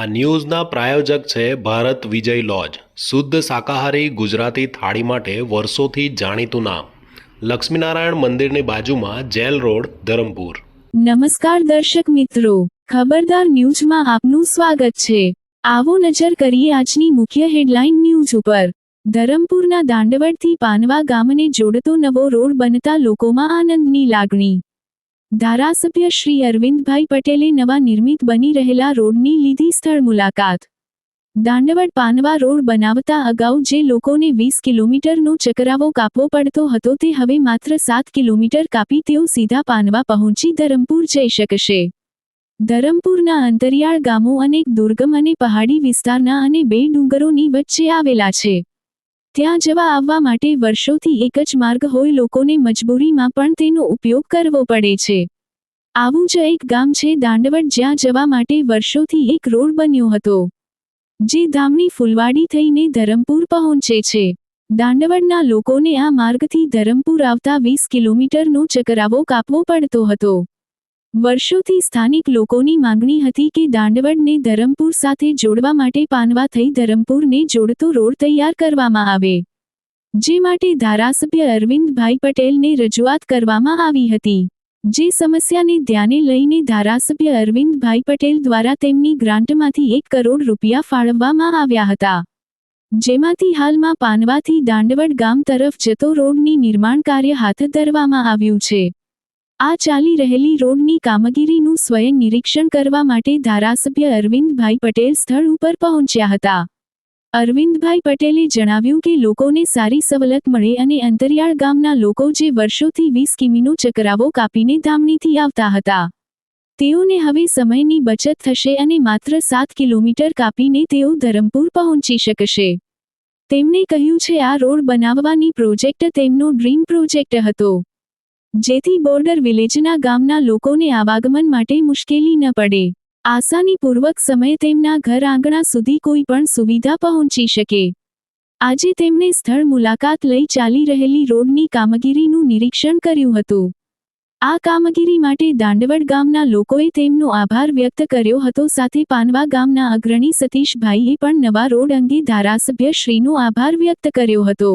આ ન્યૂઝના પ્રાયોજક છે ભારત વિજય લોજ. શુદ્ધ શાકાહારી ગુજરાતી થાળી માટે વર્ષોથી જાણીતું નામ. લક્ષ્મીનારાયણ મંદિરની બાજુમાં જેલ રોડ, ધરમપુર. નમસ્કાર દર્શક મિત્રો. ખબરદાર ન્યૂઝમાં આપનું સ્વાગત છે. આવો નજર કરીએ આજની મુખ્ય હેડલાઇન ન્યૂઝ ઉપર. ધરમપુરના દાંડવડથી પાનવા ગામને જોડતો નવો રોડ બનતા લોકોમાં આનંદની લાગણી. ધારાસભ્ય શ્રી અરવિંદભાઈ પટેલે નવા નિર્મિત બની રહેલા રોડની લીધી સ્થળ મુલાકાત. દાંડવડ પાનવા રોડ બનાવતા અગાઉ જે લોકોને વીસ કિલોમીટરનો ચકરાવો કાપવો પડતો હતો તે હવે માત્ર સાત કિલોમીટર કાપી તેઓ સીધા પાનવા પહોંચી ધરમપુર જઈ શકશે. ધરમપુરના અંતરિયાળ ગામો અનેક દુર્ગમ અને પહાડી વિસ્તારના અને બે ડુંગરોની વચ્ચે આવેલા છે. ત્યાં જવા આવવા માટે વર્ષોથી એક જ માર્ગ હોય લોકોને મજબૂરીમાં પણ તેનો ઉપયોગ કરવો પડે છે. આવું જ એક ગામ છે દાંડવડ જ્યાં જવા માટે વર્ષોથી એક રોડ બન્યો હતો, જે ધામની ફૂલવાડી થઈને ધરમપુર પહોંચે છે. દાંડવડના લોકોને આ માર્ગથી ધરમપુર આવતા વીસ કિલોમીટરનો ચકરાવો કાપવો પડતો હતો. વર્ષોથી સ્થાનિક લોકોની માંગણી હતી કે દાંડવડને ધરમપુર સાથે જોડવા માટે પાનવા થઈ ધરમપુરને જોડતો રોડ તૈયાર કરવામાં આવે, જે માટે ધારાસભ્ય અરવિંદભાઈ પટેલને રજૂઆત કરવામાં આવી હતી. જે સમસ્યાને ધ્યાને લઈને ધારાસભ્ય અરવિંદભાઈ પટેલ દ્વારા તેમની ગ્રાન્ટમાંથી એક કરોડ રૂપિયા ફાળવવામાં આવ્યા હતા. જેમાંથી હાલમાં પાનવાથી દાંડવડ ગામ તરફ જતો રોડની નિર્માણ કાર્ય હાથ ધરવામાં આવ્યું છે. આ ચાલી રહેલી રોડની કામગીરીનું સ્વયં નિરીક્ષણ કરવા માટે ધારાસભ્ય અરવિંદભાઈ પટેલ સ્થળ ઉપર પહોંચ્યા હતા. અરવિંદભાઈ પટેલે જણાવ્યું કે લોકોને સારી સવલત મળે અને અંતરિયાળ ગામના લોકો જે વર્ષોથી વીસ કિમીનો ચકરાવો કાપીને ધામણીથી આવતા હતા. તેઓને હવે સમયની બચત થશે અને માત્ર સાત કિલોમીટર કાપીને તેઓ ધરમપુર પહોંચી શકશે. તેમણે કહ્યું છે, આ રોડ બનાવવાની પ્રોજેક્ટ તેમનો ડ્રીમ પ્રોજેક્ટ હતો. જેથી બોર્ડર વિલેજના ગામના લોકોને આવાગમન માટે મુશ્કેલી ન પડે. આસાનીપૂર્વક સમય તેમના ઘર આંગણા સુધી કોઈ પણ સુવિધા પહોંચી શકે. આજે તેમણે સ્થળ મુલાકાત લઈ ચાલી રહેલી રોડની કામગીરીનું નિરીક્ષણ કર્યું હતું. આ કામગીરી માટે દાંડવડ ગામના લોકોએ તેમનો આભાર વ્યક્ત કર્યો હતો. સાથે પાનવા ગામના અગ્રણી સતીશભાઈએ પણ નવા રોડ અંગે ધારાસભ્ય શ્રીનો આભાર વ્યક્ત કર્યો હતો.